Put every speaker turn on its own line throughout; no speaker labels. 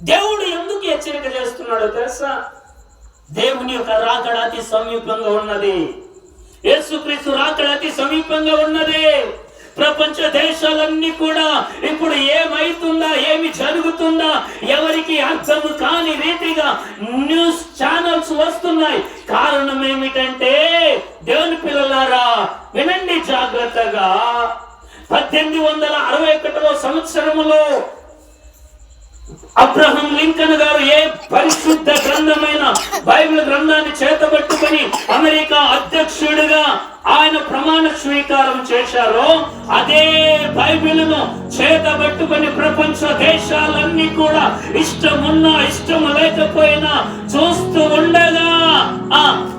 దేవుడు ఎందుకు హెచ్చరిక చేస్తున్నాడో తెలుసా? దేవుని యొక్క రాకడ అతి సమీపంగా ఉన్నది. యేసుక్రీస్తు రాకడ అతి సమీపంగా ఉన్నది. ప్రపంచ దేశాలన్నీ కూడా ఇప్పుడు ఏమైతుందా ఏమి జరుగుతుందా ఎవరికి అర్థం కాని రీతిగా న్యూస్ ఛానల్స్ వస్తున్నాయి. కారణం ఏమిటంటే దేవుని పిల్లలారా వినండి జాగ్రత్తగా. పద్దెనిమిది వందల అరవై ఒకటవ సంవత్సరములో అబ్రహం లింకన్ గారు ఏ పరిశుద్ధ గ్రంథమైన బైబిల్ గ్రంథాన్ని చేతబట్టుకొని అమెరికా అధ్యక్షుడిగా ఆయన ప్రమాణ స్వీకారం చేశారో అదే బైబిల్ను చేతబట్టుకొని ప్రపంచ దేశాలన్నీ కూడా ఇష్టమున్నా ఇష్టం లేకపోయినా చూస్తూ ఉండగా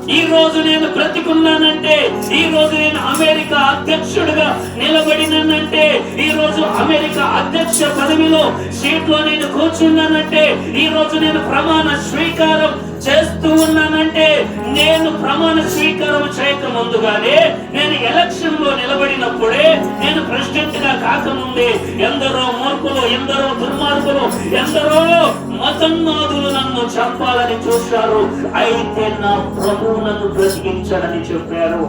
ఈ రోజు నేను బ్రతికున్నానంటే ఈ రోజు నేను అమెరికా అధ్యక్షుడిగా నిలబడిన నిలబడినానంటే ఈ రోజు అమెరికా అధ్యక్ష పదవిలో సీట్లో నేను కూర్చున్నానంటే ఈ రోజు నేను ప్రమాణ స్వీకారం చేస్తూ ఉన్నానంటే నేను ప్రమాణ స్వీకారం చేయక ముందుగానే నేను ఎలక్షన్లో నిలబడినప్పుడే నేను ప్రెసిడెంట్గా కాకముందే ఎందరో మూర్ఖులు ఎందరో దుర్మార్గులు ఎందరో మతన్మాదులు నన్ను చంపాలని చూశారు. అయితే నా ప్రభు నన్ను బ్రతికించాలని చెప్పారు.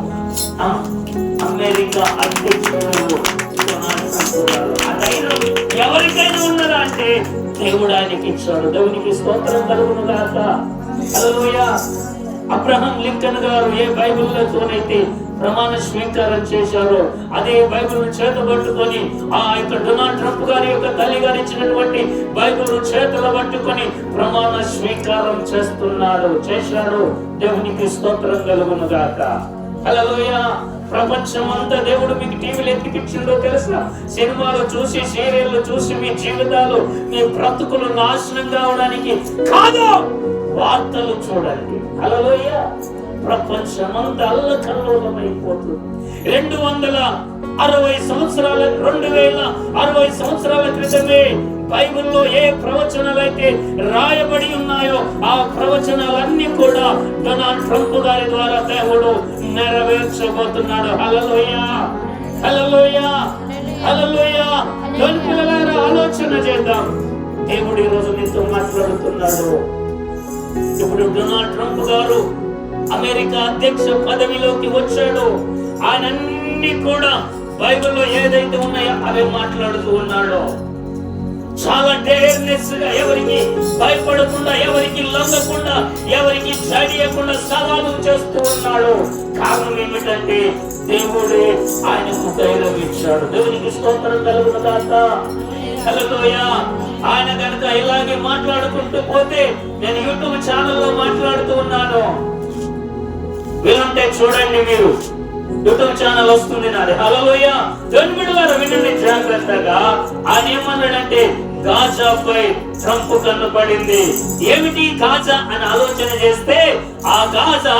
అమెరికా అధ్యక్షుడు. ఆ ధైర్యం ఎవరికైనా ఉన్నదా అంటే దేవుడు ఆయనకి ఇచ్చాడు దేవునికి స్తోత్రం కలుగును అబ్రహం లింకన్ గారు ఏ బైబిల్లతోనైతే ప్రమాణ స్వీకారం చేశారో అదే బైబిల్ చేతబట్టుకొని ఆ యొక్క డొనాల్డ్ ట్రంప్ గారి యొక్క తల్లి గారు ఇచ్చినటువంటి బైబిల్ చేతులు పట్టుకొని ప్రమాణ స్వీకారం చేస్తున్నారు చేశారు దేవునికి స్తోత్రం కలుగును గాక. హల్లెలూయా. ప్రపంచం అంతా దేవుడు మీకు టీవీలు ఎత్తికిచ్చిందో తెలుసా? సినిమాలు చూసి సీరియల్లు చూసి మీ జీవితాలు మీ బ్రతుకులు నాశనం కావడానికి కాదు! వార్తలు చూడండి. హలోయ ప్రపంచమంతా అల్లకల్లోలమైపోతుంది. రెండు వందల అరవై సంవత్సరాల రెండు వేల అరవై సంవత్సరాల క్రితమే బైబిల్లో ఏ ప్రవచనాలు అయితే రాయబడి ఉన్నాయో ఆ ప్రవచనాలన్నీ కూడా డొనాల్డ్ ట్రంప్ గారి ద్వారా దేవుడు నెరవేర్చబోతున్నాడు. హలలోయ హలలోయ హలలోయ దాని పిల్లలారా ఆలోచన చేద్దాం. దేవుడు ఈరోజు నీతో మాట్లాడుతున్నాడు. ఇప్పుడు డొనాల్డ్ ట్రంప్ గారు అమెరికా అధ్యక్ష పదవిలోకి వచ్చాడు. ఆయన అన్ని కూడా బైబిల్లో ఏదైతే ఉన్నాయో అవే మాట్లాడుతూ ఉన్నాడో. చాలా డేర్నెస్గా ఎవరికి భయపడకుండా ఎవరికి లొంగకుండా ఎవరికి కాబట్టి దేవుడే ఆయనకు ధైర్యం ఇచ్చాడు. దేవునికి స్తోత్రం కలుగును కాక హల్లెలూయ. ఆయన కనుక ఇలాగే మాట్లాడుకుంటూ పోతే నేను యూట్యూబ్ ఛానల్లో మాట్లాడుతూ ఉన్నాను. వినుంటే చూడండి మీరు. యూట్యూబ్ ఛానల్ వస్తుంది నాది. హలోయ జన్మిడి వారు వినండి జాగ్రత్తగా. ఆయన ఏమన్నాడంటే గాజాపై ట్రంప్ కనబడింది ఏమిటి గాజా అని ఆలోచన చేస్తే ఆ గాజా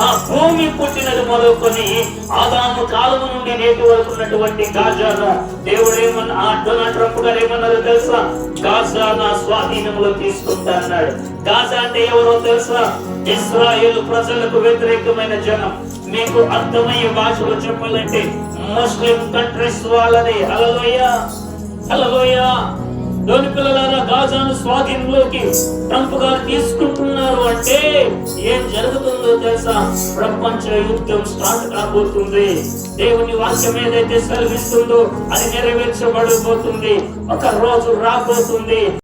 ఆ భూమి పుట్టినది మొదలుకొని ఆదాము కాలం నుండి నేటి వరకు ఉన్నటువంటి గాజాను దేవుడు ఏమన్నా ఆ డొనాల్డ్ ట్రంప్ గారు ఏమన్నారు తెలుసా? గాజా నా స్వాధీనంలో తీసుకుంటా అన్నాడు. గాజా అంటే ఎవరో తెలుసా? ఇస్రాయేల్ ప్రజలకు వ్యతిరేకమైన జనం. మీకు అర్థమయ్యే భాషలో చెప్పాలంటే ముస్లిం కంట్రీస్ వాళ్ళది. హలలోయ హలలోయ లోని పిల్లలారా గాజాను స్వాధీనంలోకి ట్రంప్ గారు తీసుకుంటున్నారు అంటే ఏం జరుగుతుందో తెలుసా? ప్రపంచ యుద్ధం స్టార్ట్ కాబోతుంది. దేవుని వాక్యం ఏదైతే సెలవిస్తుందో అది నెరవేర్చబడబోతుంది. ఒక రోజు రాబోతుంది.